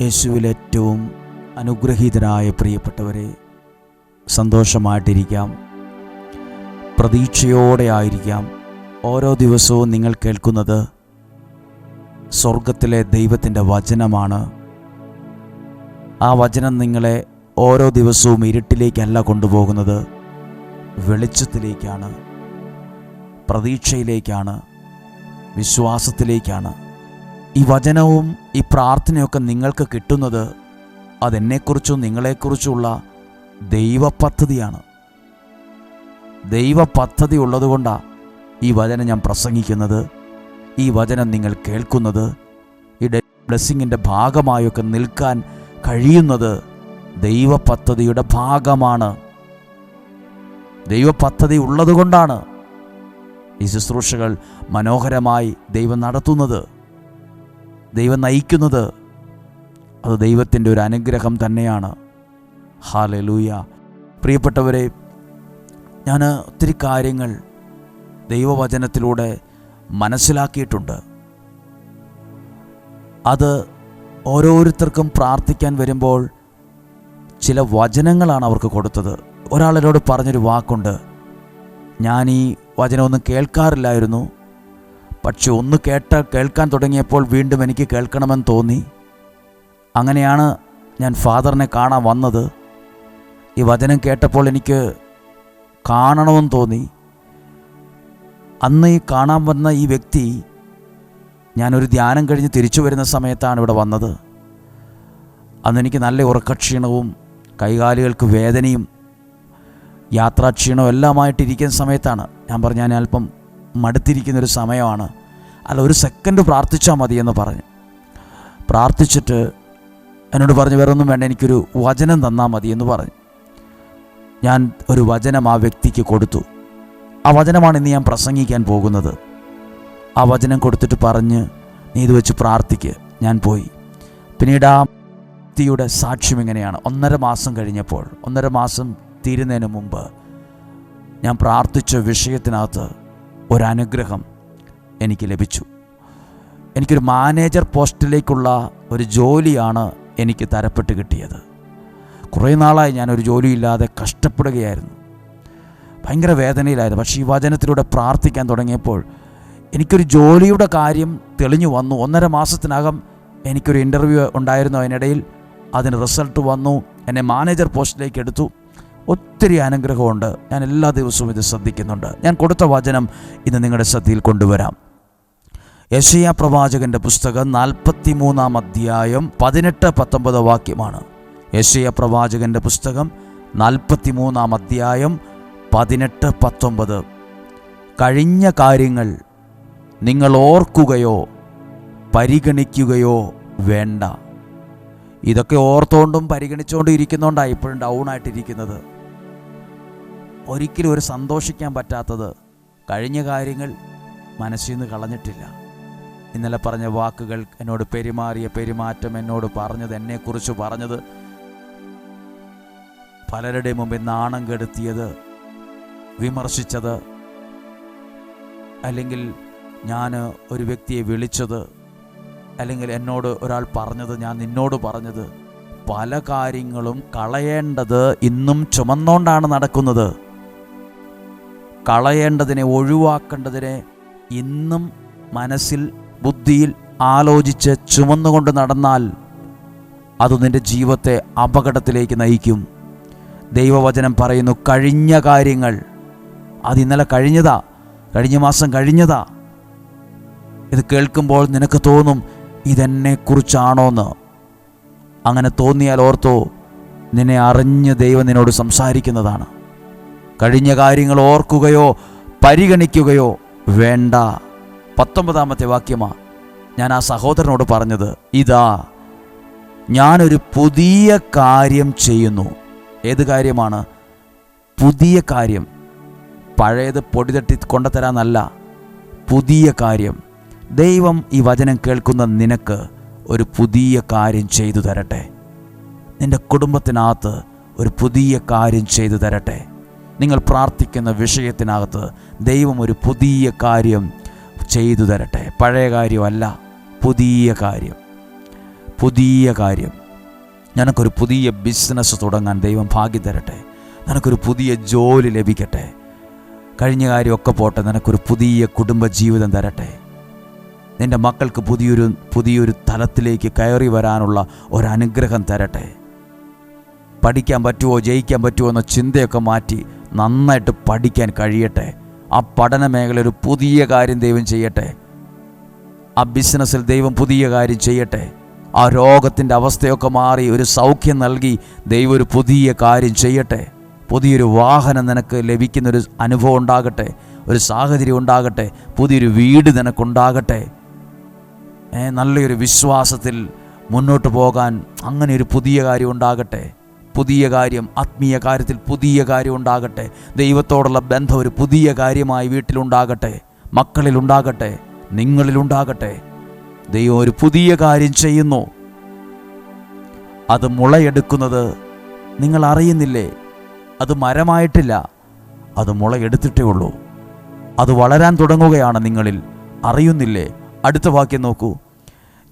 യേശുവിൽ ഏറ്റവും അനുഗ്രഹീതരായ പ്രിയപ്പെട്ടവരെ സന്തോഷമായിട്ടിരിക്കാം. പ്രതീക്ഷയോടെ ആയിരിക്കാം ഓരോ ദിവസവും നിങ്ങൾ കേൾക്കുന്നത്. സ്വർഗത്തിലെ ദൈവത്തിന്റെ വചനമാണ്. ആ വചനം നിങ്ങളെ ഓരോ ദിവസവും ഇരുട്ടിലേക്കല്ല കൊണ്ടുപോകുന്നത്. വെളിച്ചത്തിലേക്കാണ്. പ്രതീക്ഷയിലേക്കാണ്. വിശ്വാസത്തിലേക്കാണ്. ഈ വചനവും ഈ പ്രാർത്ഥനയൊക്കെ നിങ്ങൾക്ക് കിട്ടുന്നത് അതെന്നെക്കുറിച്ചും നിങ്ങളെക്കുറിച്ചുള്ള ദൈവ പദ്ധതിയാണ് ദൈവ പദ്ധതി ഉള്ളതുകൊണ്ടാണ് ഈ വചനം ഞാൻ പ്രസംഗിക്കുന്നത്. ഈ വചനം നിങ്ങൾ കേൾക്കുന്നത്. ഈ ബ്ലെസ്സിങ്ങിന്റെ ഭാഗമായൊക്കെ നിൽക്കാൻ കഴിയുന്നത് ദൈവ പദ്ധതിയുടെ ഭാഗമാണ്. ദൈവ പദ്ധതി ഉള്ളതുകൊണ്ടാണ്. ഈ ശുശ്രൂഷകൾ മനോഹരമായി ദൈവം നടത്തുന്നത്. ദൈവം നയിക്കുന്നത് അത് ദൈവത്തിന്റെ ഒരു അനുഗ്രഹം തന്നെയാണ്. ഹാലലൂയ പ്രിയപ്പെട്ടവരെ ഞാൻ ഒത്തിരി കാര്യങ്ങൾ ദൈവവചനത്തിലൂടെ മനസ്സിലാക്കിയിട്ടുണ്ട്. അത് ഓരോരുത്തർക്കും പ്രാർത്ഥിക്കാൻ വരുമ്പോൾ ചില വചനങ്ങളാണ് അവർക്ക് കൊടുത്തത്. ഒരാളിനോട് പറഞ്ഞൊരു വാക്കുണ്ട്. ഞാൻ ഈ വചനമൊന്നും കേൾക്കാറില്ലായിരുന്നു. പക്ഷെ ഒന്ന് കേട്ട കേൾക്കാൻ തുടങ്ങിയപ്പോൾ വീണ്ടും എനിക്ക് കേൾക്കണമെന്ന് തോന്നി. അങ്ങനെയാണ് ഞാൻ ഫാദറിനെ കാണാൻ വന്നത്. ഈ വചനം കേട്ടപ്പോൾ എനിക്ക് കാണണമെന്ന് തോന്നി. അന്ന് ഈ കാണാൻ വന്ന ഈ വ്യക്തി ഞാനൊരു ധ്യാനം കഴിഞ്ഞ് തിരിച്ചു വരുന്ന സമയത്താണ് ഇവിടെ വന്നത്. അന്ന് എനിക്ക് നല്ല ഉറക്കക്ഷീണവും കൈകാലുകൾക്ക് വേദനയും യാത്രാക്ഷീണവും എല്ലാമായിട്ടിരിക്കുന്ന സമയത്താണ്. ഞാൻ പറഞ്ഞാൽ അല്പം മടുത്തിരിക്കുന്നൊരു സമയമാണ്. അല്ല ഒരു സെക്കൻഡ് പ്രാർത്ഥിച്ചാൽ മതി എന്ന് പറഞ്ഞു. പ്രാർത്ഥിച്ചിട്ട് എന്നോട് പറഞ്ഞു വേറെ ഒന്നും വേണ്ട എനിക്കൊരു വചനം തന്നാൽ മതി എന്ന് പറഞ്ഞു. ഞാൻ ഒരു വചനം ആ വ്യക്തിക്ക് കൊടുത്തു. ആ വചനമാണ് ഇന്ന് ഞാൻ പ്രസംഗിക്കാൻ പോകുന്നത്. ആ വചനം കൊടുത്തിട്ട് പറഞ്ഞ് നീ ഇത് വെച്ച് പ്രാർത്ഥിക്ക്. ഞാൻ പോയി. പിന്നീട് ആ വ്യക്തിയുടെ സാക്ഷ്യം എങ്ങനെയാണ് ഒന്നര മാസം കഴിഞ്ഞപ്പോൾ ഒന്നര മാസം തീരുന്നതിന് മുമ്പ് ഞാൻ പ്രാർത്ഥിച്ച വിഷയത്തിനകത്ത് ഒരനുഗ്രഹം എനിക്ക് ലഭിച്ചു. എനിക്കൊരു മാനേജർ പോസ്റ്റിലേക്കുള്ള ഒരു ജോലിയാണ് എനിക്ക് തരപ്പെട്ട് കിട്ടിയത്. കുറേ നാളായി ഞാനൊരു ജോലിയില്ലാതെ കഷ്ടപ്പെടുകയായിരുന്നു. ഭയങ്കര വേദനയിലായിരുന്നു. പക്ഷേ ഈ വചനത്തിലൂടെ പ്രാർത്ഥിക്കാൻ തുടങ്ങിയപ്പോൾ എനിക്കൊരു ജോലിയുടെ കാര്യം തെളിഞ്ഞു വന്നു. ഒന്നര മാസത്തിനകം എനിക്കൊരു ഇന്റർവ്യൂ ഉണ്ടായിരുന്നു. അതിനിടയിൽ അതിന് റിസൾട്ട് വന്നു. എന്നെ മാനേജർ പോസ്റ്റിലേക്ക് എടുത്തു. ഒത്തിരി അനുഗ്രഹമുണ്ട്. ഞാൻ എല്ലാ ദിവസവും ഇത് ശ്രദ്ധിക്കുന്നുണ്ട്. ഞാൻ കൊടുത്ത വചനം ഇന്ന് നിങ്ങളുടെ ശ്രദ്ധയിൽ കൊണ്ടുവരാം. യശയ പ്രവാചകന്റെ പുസ്തകം നാൽപ്പത്തി മൂന്നാം അധ്യായം പതിനെട്ട് പത്തൊമ്പത് വാക്യമാണ്. യശയ പ്രവാചകന്റെ പുസ്തകം നാൽപ്പത്തി മൂന്നാം അധ്യായം പതിനെട്ട് പത്തൊമ്പത്. കഴിഞ്ഞ കാര്യങ്ങൾ നിങ്ങൾ ഓർക്കുകയോ പരിഗണിക്കുകയോ വേണ്ട. ഇതൊക്കെ ഓർത്തുകൊണ്ടും പരിഗണിച്ചുകൊണ്ടും ഇരിക്കുന്നതുകൊണ്ടാണ് ഇപ്പോഴും ഡൗൺ ആയിട്ടിരിക്കുന്നത്. ഒരിക്കലും ഒരു സന്തോഷിക്കാൻ പറ്റാത്തത് കഴിഞ്ഞ കാര്യങ്ങൾ മനസ്സിൽ നിന്ന് കളഞ്ഞിട്ടില്ല. ഇന്നലെ പറഞ്ഞ വാക്കുകൾ എന്നോട് പെരുമാറിയ പെരുമാറ്റം എന്നോട് പറഞ്ഞത് എന്നെക്കുറിച്ച് പറഞ്ഞത് പലരുടെ മുമ്പിൽ നാണം കെടുത്തിയത് വിമർശിച്ചത് അല്ലെങ്കിൽ ഞാൻ ഒരു വ്യക്തിയെ വിളിച്ചത് അല്ലെങ്കിൽ എന്നോട് ഒരാൾ പറഞ്ഞത് ഞാൻ നിന്നോട് പറഞ്ഞത് പല കാര്യങ്ങളും കളയേണ്ടത് ഇന്നും ചുമന്നോണ്ടാണ് നടക്കുന്നത്. കളയേണ്ടതിനെ ഒഴിവാക്കേണ്ടതിനെ ഇന്നും മനസ്സിൽ ബുദ്ധിയിൽ ആലോചിച്ച് ചുമന്നുകൊണ്ട് നടന്നാൽ അത് നിന്റെ ജീവിതത്തെ അപകടത്തിലേക്ക് നയിക്കും. ദൈവവചനം പറയുന്നു കഴിഞ്ഞ കാര്യങ്ങൾ. അത് ഇന്നലെ കഴിഞ്ഞതാ കഴിഞ്ഞ മാസം കഴിഞ്ഞതാ. ഇത് കേൾക്കുമ്പോൾ നിനക്ക് തോന്നും ഇതെന്നെക്കുറിച്ചാണോന്ന്? അങ്ങനെ തോന്നിയാൽ ഓർത്തോ നിന്നെ അറിഞ്ഞ് ദൈവം നിന്നോട് സംസാരിക്കുന്നതാണ്. കഴിഞ്ഞ കാര്യങ്ങൾ ഓർക്കുകയോ പരിഗണിക്കുകയോ വേണ്ട. പത്തൊമ്പതാമത്തെ വാക്യമാ ഞാൻ ആ സഹോദരനോട് പറഞ്ഞത് ഇതാ ഞാനൊരു പുതിയ കാര്യം ചെയ്യുന്നു. ഏത് കാര്യമാണ്? പുതിയ കാര്യം. പഴയത് പൊടി തട്ടി കൊണ്ടുതരാന്നല്ല പുതിയ കാര്യം. ദൈവം ഈ വചനം കേൾക്കുന്ന നിനക്ക് ഒരു പുതിയ കാര്യം ചെയ്തു തരട്ടെ. നിന്റെ കുടുംബത്തിനകത്ത് ഒരു പുതിയ കാര്യം ചെയ്തു തരട്ടെ. നിങ്ങൾ പ്രാർത്ഥിക്കുന്ന വിഷയത്തിനകത്ത് ദൈവം ഒരു പുതിയ കാര്യം ചെയ്തു തരട്ടെ. പഴയ കാര്യമല്ല പുതിയ കാര്യം. പുതിയ കാര്യം. നിനക്കൊരു പുതിയ ബിസിനസ് തുടങ്ങാൻ ദൈവം ഭാഗ്യം തരട്ടെ. നിനക്കൊരു പുതിയ ജോലി ലഭിക്കട്ടെ. കഴിഞ്ഞ കാര്യമൊക്കെ പോട്ടെ നിനക്കൊരു പുതിയ കുടുംബ ജീവിതം തരട്ടെ. നിന്റെ മക്കൾക്ക് പുതിയൊരു പുതിയൊരു തലത്തിലേക്ക് കയറി വരാനുള്ള ഒരനുഗ്രഹം തരട്ടെ. പഠിക്കാൻ പറ്റുമോ ജയിക്കാൻ പറ്റുമോ എന്ന ചിന്തയൊക്കെ മാറ്റി നന്നായിട്ട് പഠിക്കാൻ കഴിയട്ടെ. ആ പഠന മേഖല ഒരു പുതിയ കാര്യം ദൈവം ചെയ്യട്ടെ. ആ ബിസിനസ്സിൽ ദൈവം പുതിയ കാര്യം ചെയ്യട്ടെ. ആ രോഗത്തിന്റെ അവസ്ഥയൊക്കെ മാറി ഒരു സൗഖ്യം നൽകി ദൈവം ഒരു പുതിയ കാര്യം ചെയ്യട്ടെ. പുതിയൊരു വാഹനം നിനക്ക് ലഭിക്കുന്നൊരു അനുഭവം ഉണ്ടാകട്ടെ. ഒരു സാഹചര്യം ഉണ്ടാകട്ടെ. പുതിയൊരു വീട് നിനക്കുണ്ടാകട്ടെ. നല്ലൊരു വിശ്വാസത്തിൽ മുന്നോട്ട് പോകാൻ അങ്ങനെ ഒരു പുതിയ കാര്യം ഉണ്ടാകട്ടെ. പുതിയ കാര്യം ആത്മീയ കാര്യത്തിൽ പുതിയ കാര്യം ഉണ്ടാകട്ടെ. ദൈവത്തോടുള്ള ബന്ധം ഒരു പുതിയ കാര്യമായി വീട്ടിലുണ്ടാകട്ടെ. മക്കളിലുണ്ടാകട്ടെ നിങ്ങളിലുണ്ടാകട്ടെ. ദൈവം ഒരു പുതിയ കാര്യം ചെയ്യുന്നു. അത് മുളയെടുക്കുന്നത് നിങ്ങൾ അറിയുന്നില്ലേ? അത് മരമായിട്ടില്ല. അത് മുളയെടുത്തിട്ടേ ഉള്ളൂ. അത് വളരാൻ തുടങ്ങുകയാണ് നിങ്ങളിൽ. അറിയുന്നില്ലേ? അടുത്ത വാക്യം നോക്കൂ.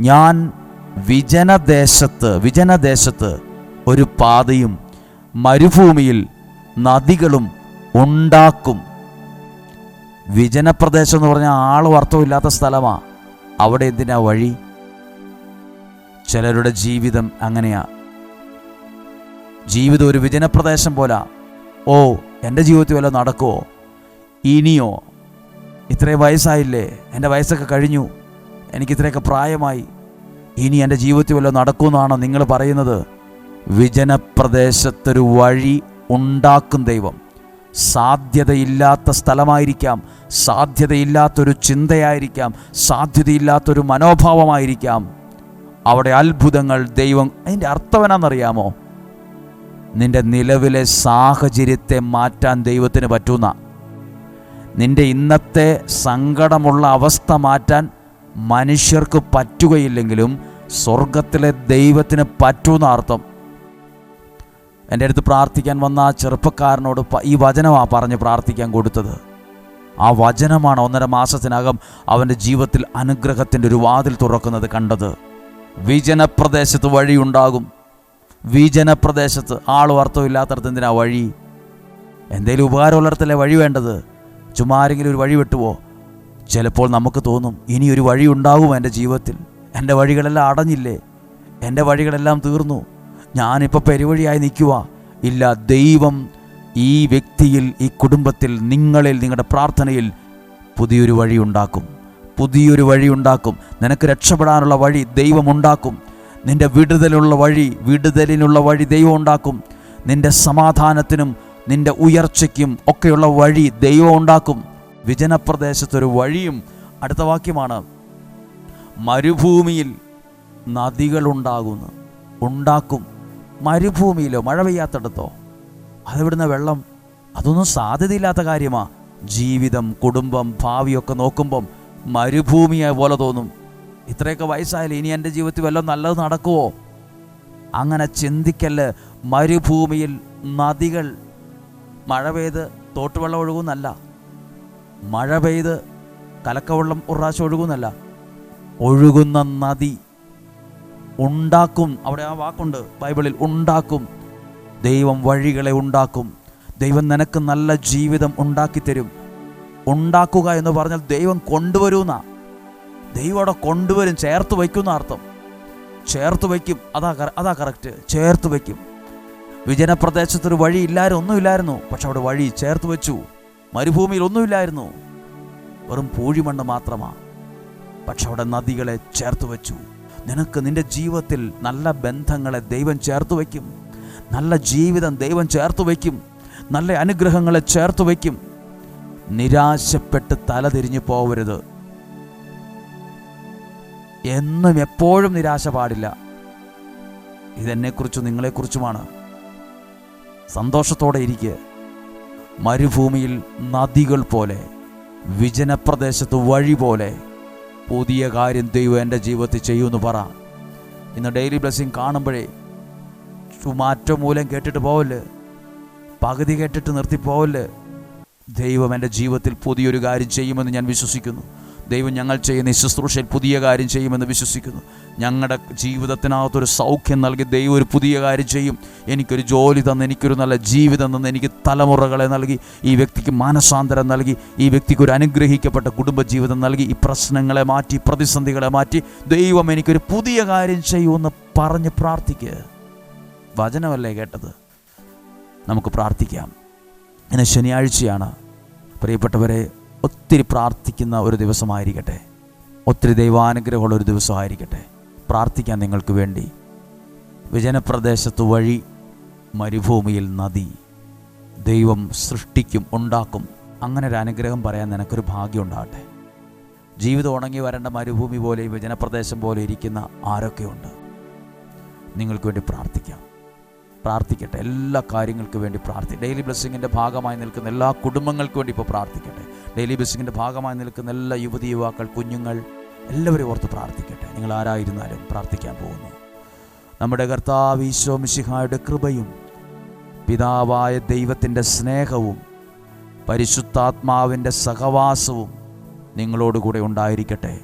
ഞാൻ വിജനദേശത്ത് വിജനദേശത്ത് ഒരു പാതയും മരുഭൂമിയിൽ നദികളും ഉണ്ടാക്കും. വിജനപ്രദേശം എന്ന് പറഞ്ഞാൽ ആളും അർത്ഥമില്ലാത്ത സ്ഥലമാണ് അവിടെ എന്തിനാ വഴി? ചിലരുടെ ജീവിതം അങ്ങനെയാ. ജീവിതം ഒരു വിജനപ്രദേശം പോലാ. ഓ എന്റെ ജീവിതത്തിൽ വല്ല നടക്കുമോ ഇനിയോ? ഇത്രയും വയസ്സായില്ലേ? എന്റെ വയസ്സൊക്കെ കഴിഞ്ഞു. എനിക്ക് ഇത്രയൊക്കെ പ്രായമായി. ഇനി എന്റെ ജീവിതത്തിൽ വല്ല നടക്കുമെന്നാണോ നിങ്ങൾ പറയുന്നത്? വിജനപ്രദേശത്തൊരു വഴി ഉണ്ടാക്കും ദൈവം. സാധ്യതയില്ലാത്ത സ്ഥലമായിരിക്കാം സാധ്യതയില്ലാത്തൊരു ചിന്തയായിരിക്കാം സാധ്യതയില്ലാത്തൊരു മനോഭാവമായിരിക്കാം. അവിടെ അത്ഭുതങ്ങൾ ദൈവം അതിന്റെ അർത്ഥം എന്നാണെന്നറിയാമോ? നിന്റെ നിലവിലെ സാഹചര്യത്തെ മാറ്റാൻ ദൈവത്തിന് പറ്റുന്ന. നിന്റെ ഇന്നത്തെ സങ്കടമുള്ള അവസ്ഥ മാറ്റാൻ മനുഷ്യർക്ക് പറ്റുകയില്ലെങ്കിലും സ്വർഗത്തിലെ ദൈവത്തിന് പറ്റുന്ന അർത്ഥം. എന്റെ അടുത്ത് പ്രാർത്ഥിക്കാൻ വന്ന ആ ചെറുപ്പക്കാരനോട് ഈ വചനമാണ് പറഞ്ഞ് പ്രാർത്ഥിക്കാൻ കൊടുത്തത്. ആ വചനമാണ് ഒന്നര മാസത്തിനകം അവന്റെ ജീവിതത്തിൽ അനുഗ്രഹത്തിന്റെ ഒരു വാതിൽ തുറക്കുന്നത് കണ്ടത്. വിജനപ്രദേശത്ത് വഴിയുണ്ടാകും വിജനപ്രദേശത്ത് ആളും അർത്ഥമില്ലാത്തടത്ത് എന്തിനാ വഴി? എന്തേലും ഉപകാരമുള്ളിടത്തല്ലേ വഴി വേണ്ടത്? ചുമ്മാ ആരെങ്കിലും ഒരു വഴി വെട്ടുവോ? ചിലപ്പോൾ നമുക്ക് തോന്നും ഇനി ഒരു വഴി ഉണ്ടാകും എന്റെ ജീവിതത്തിൽ. എന്റെ വഴികളെല്ലാം അടഞ്ഞില്ലേ? എന്റെ വഴികളെല്ലാം തീർന്നു. ഞാനിപ്പോൾ പെരുവഴിയായി നിൽക്കുക ഇല്ല ദൈവം ഈ വ്യക്തിയിൽ ഈ കുടുംബത്തിൽ നിങ്ങളിൽ നിങ്ങളുടെ പ്രാർത്ഥനയിൽ പുതിയൊരു വഴി ഉണ്ടാക്കും. പുതിയൊരു വഴി ഉണ്ടാക്കും. നിനക്ക് രക്ഷപ്പെടാനുള്ള വഴി ദൈവം ഉണ്ടാക്കും. നിന്റെ വിടുതലുള്ള വഴി വിടുതലിനുള്ള വഴി ദൈവം ഉണ്ടാക്കും. നിന്റെ സമാധാനത്തിനും നിന്റെ ഉയർച്ചയ്ക്കും ഒക്കെയുള്ള വഴി ദൈവം ഉണ്ടാക്കും. വിജനപ്രദേശത്തൊരു വഴിയും അടുത്ത വാക്യമാണ്. മരുഭൂമിയിൽ നദികളുണ്ടാകുന്നു. ഉണ്ടാക്കും. മരുഭൂമിയിലോ മഴ പെയ്യാത്തടത്തോ. അതെവിടുന്ന വെള്ളം? അതൊന്നും സാധ്യതയില്ലാത്ത കാര്യമാ. ജീവിതം കുടുംബം ഭാവിയൊക്കെ നോക്കുമ്പം മരുഭൂമിയെ പോലെ തോന്നും. ഇത്രയൊക്കെ വയസ്സായാലും ഇനി എന്റെ ജീവിതത്തിൽ വല്ലതും നല്ലത് നടക്കുമോ അങ്ങനെ ചിന്തിക്കൽ മരുഭൂമിയിൽ നദികൾ. മഴ പെയ്ത് തോട്ടുവെള്ളം ഒഴുകുന്നല്ല. മഴ പെയ്ത് കലക്കവെള്ളം പ്രാവശ്യം ഒഴുകുന്നല്ല. ഒഴുകുന്ന നദി. ഉണ്ടാക്കും. അവിടെ ആ വാക്കുണ്ട് ബൈബിളിൽ ഉണ്ടാക്കും. ദൈവം വഴികളെ ഉണ്ടാക്കും. ദൈവം നിനക്ക് നല്ല ജീവിതം ഉണ്ടാക്കിത്തരും ഉണ്ടാക്കുക എന്ന് പറഞ്ഞാൽ ദൈവം കൊണ്ടുവരുന്ന. ദൈവം അവിടെ കൊണ്ടുവരും ചേർത്ത് വയ്ക്കുന്ന അർത്ഥം. ചേർത്ത് വയ്ക്കും. അതാ അതാ കറക്റ്റ് ചേർത്ത് വയ്ക്കും. വഴി ഇല്ലായിരുന്നു ഒന്നുമില്ലായിരുന്നു പക്ഷെ അവിടെ വഴി ചേർത്ത് വെച്ചു. മരുഭൂമിയിൽ ഒന്നുമില്ലായിരുന്നു വെറും പൂഴിമണ്ണ് മാത്രമാണ് പക്ഷെ അവിടെ നദികളെ ചേർത്ത് വെച്ചു. നിനക്ക് നിന്റെ ജീവിതത്തിൽ നല്ല ബന്ധങ്ങളെ ദൈവം ചേർത്ത് വയ്ക്കും. നല്ല ജീവിതം ദൈവം ചേർത്ത് വയ്ക്കും. നല്ല അനുഗ്രഹങ്ങളെ ചേർത്ത് വയ്ക്കും. നിരാശപ്പെട്ട് തലതിരിഞ്ഞു പോകരുത് എന്നും എപ്പോഴും നിരാശ പാടില്ല. ഇതെന്നെക്കുറിച്ചും നിങ്ങളെക്കുറിച്ചുമാണ്. സന്തോഷത്തോടെ ഇരിക്കുക മരുഭൂമിയിൽ നദികൾ പോലെ വിജനപ്രദേശത്ത് വഴി പോലെ പുതിയ കാര്യം ദൈവം എന്റെ ജീവിതത്തിൽ ചെയ്യുമെന്ന് പറ. ഇന്ന് ഡെയിലി ബ്ലെസ്സിങ് കാണുമ്പോഴേ ചുമാറ്റം മൂലം കേട്ടിട്ട് പോവല്ലേ? പകുതി കേട്ടിട്ട് നിർത്തി പോവല്ല്? ദൈവം എന്റെ ജീവിതത്തിൽ പുതിയൊരു കാര്യം ചെയ്യുമെന്ന് ഞാൻ വിശ്വസിക്കുന്നു. ദൈവം ഞങ്ങൾ ചെയ്യുന്ന ഈ ശുശ്രൂഷയിൽ പുതിയ കാര്യം ചെയ്യുമെന്ന് വിശ്വസിക്കുന്നു. ഞങ്ങളുടെ ജീവിതത്തിനകത്തൊരു സൗഖ്യം നൽകി ദൈവം ഒരു പുതിയ കാര്യം ചെയ്യും. എനിക്കൊരു ജോലി തന്ന് എനിക്കൊരു നല്ല ജീവിതം തന്ന് എനിക്ക് തലമുറകളെ നൽകി ഈ വ്യക്തിക്ക് മാനസാന്തരം നൽകി ഈ വ്യക്തിക്ക് ഒരു അനുഗ്രഹിക്കപ്പെട്ട കുടുംബജീവിതം നൽകി ഈ പ്രശ്നങ്ങളെ മാറ്റി പ്രതിസന്ധികളെ മാറ്റി ദൈവം എനിക്കൊരു പുതിയ കാര്യം ചെയ്യുമെന്ന് പറഞ്ഞ് പ്രാർത്ഥിക്കുക വചനമല്ലേ കേട്ടത്? നമുക്ക് പ്രാർത്ഥിക്കാം. ഇന്ന് ശനിയാഴ്ചയാണ്. പ്രിയപ്പെട്ടവരെ ഒത്തിരി പ്രാർത്ഥിക്കുന്ന ഒരു ദിവസമായിരിക്കട്ടെ. ഒത്തിരി ദൈവാനുഗ്രഹമുള്ള ഒരു ദിവസമായിരിക്കട്ടെ. പ്രാർത്ഥിക്കാൻ നിങ്ങൾക്ക് വേണ്ടി. വിജനപ്രദേശത്ത് വഴി മരുഭൂമിയിൽ നദി ദൈവം സൃഷ്ടിക്കും ഉണ്ടാക്കും. അങ്ങനെ ഒരു അനുഗ്രഹം പറയാൻ നിനക്കൊരു ഭാഗ്യം ഉണ്ടാകട്ടെ ജീവിതം ഉണങ്ങി വരേണ്ട മരുഭൂമി പോലെ വിജനപ്രദേശം പോലെ ഇരിക്കുന്ന ആരൊക്കെയുണ്ട്? നിങ്ങൾക്ക് വേണ്ടി പ്രാർത്ഥിക്കാം. പ്രാർത്ഥിക്കട്ടെ. എല്ലാ കാര്യങ്ങൾക്ക് വേണ്ടി പ്രാർത്ഥി. ഡെയിലി ബ്ലെസ്സിങ്ങിന്റെ ഭാഗമായി നിൽക്കുന്ന എല്ലാ കുടുംബങ്ങൾക്ക് വേണ്ടി ഇപ്പോൾ പ്രാർത്ഥിക്കട്ടെ. ഡെയിലി ബസ്സിങ്ങിന്റെ ഭാഗമായി നിൽക്കുന്ന എല്ലാ യുവതി യുവാക്കൾ കുഞ്ഞുങ്ങൾ എല്ലാവരും ഓർത്ത് പ്രാർത്ഥിക്കട്ടെ. നിങ്ങൾ ആരായിരുന്നാലും പ്രാർത്ഥിക്കാൻ പോകുന്നു. നമ്മുടെ കർത്താവ് ഈശോ മിശിഹായുടെ കൃപയും പിതാവായ ദൈവത്തിന്റെ സ്നേഹവും പരിശുദ്ധാത്മാവിന്റെ സഹവാസവും നിങ്ങളോടുകൂടെ ഉണ്ടായിരിക്കട്ടെ.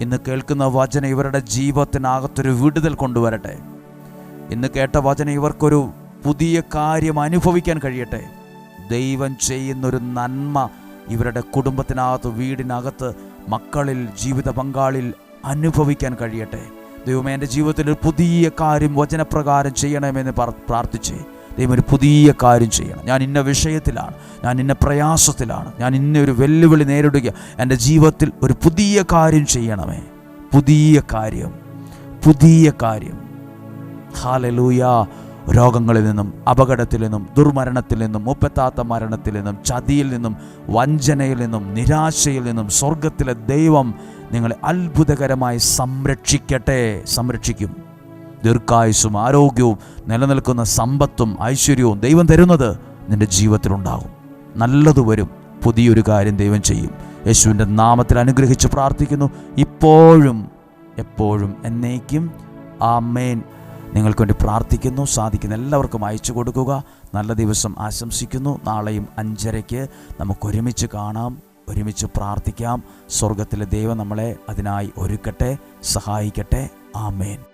ഇന്ന് കേൾക്കുന്ന വചന ഇവരുടെ ജീവിതത്തിനകത്തൊരു വിടുതൽ കൊണ്ടുവരട്ടെ. ഇന്ന് കേട്ട വചന ഇവർക്കൊരു പുതിയ കാര്യം അനുഭവിക്കാൻ കഴിയട്ടെ. ദൈവം ചെയ്യുന്നൊരു നന്മ ഇവരുടെ കുടുംബത്തിനകത്ത് വീടിനകത്ത് മക്കളിൽ ജീവിത പങ്കാളിൽ അനുഭവിക്കാൻ കഴിയട്ടെ. ദൈവമേ എന്റെ ജീവിതത്തിൽ ഒരു പുതിയ കാര്യം വചനപ്രകാരം ചെയ്യണമെന്ന് പ്രാർത്ഥിച്ച് ദൈവം ഒരു പുതിയ കാര്യം ചെയ്യണം. ഞാൻ ഇന്ന വിഷയത്തിലാണ് ഞാൻ ഇന്ന പ്രയാസത്തിലാണ് ഞാൻ ഇന്ന ഒരു വെല്ലുവിളി നേരിടുക. എന്റെ ജീവിതത്തിൽ ഒരു പുതിയ കാര്യം ചെയ്യണമേ. പുതിയ കാര്യം പുതിയ കാര്യം. ഹാലലൂയ. രോഗങ്ങളിൽ നിന്നും അപകടത്തിൽ നിന്നും ദുർമരണത്തിൽ നിന്നും മുപ്പത്താത്ത മരണത്തിൽ നിന്നും ചതിയിൽ നിന്നും വഞ്ചനയിൽ നിന്നും നിരാശയിൽ നിന്നും സ്വർഗത്തിലെ ദൈവം നിങ്ങളെ അത്ഭുതകരമായി സംരക്ഷിക്കട്ടെ സംരക്ഷിക്കും. ദീർഘായുസും ആരോഗ്യവും നിലനിൽക്കുന്ന സമ്പത്തും ഐശ്വര്യവും ദൈവം തരുന്നത് നിന്റെ ജീവിതത്തിലുണ്ടാകും നല്ലത് വരും. പുതിയൊരു കാര്യം ദൈവം ചെയ്യും. യേശുവിന്റെ നാമത്തിൽ അനുഗ്രഹിച്ച് പ്രാർത്ഥിക്കുന്നു. ഇപ്പോഴും എപ്പോഴും എന്നേക്കും. ആ ആമേൻ. നിങ്ങൾക്ക് വേണ്ടി പ്രാർത്ഥിക്കുന്നു സാധിക്കുന്ന എല്ലാവർക്കും അയച്ചു കൊടുക്കുക. നല്ല ദിവസം ആശംസിക്കുന്നു. നാളെയും അഞ്ചരയ്ക്ക് നമുക്ക് ഒരുമിച്ച് കാണാം ഒരുമിച്ച് പ്രാർത്ഥിക്കാം. സ്വർഗത്തിലെ ദൈവം നമ്മളെ അതിനായി ഒരുക്കട്ടെ സഹായിക്കട്ടെ. ആമേൻ.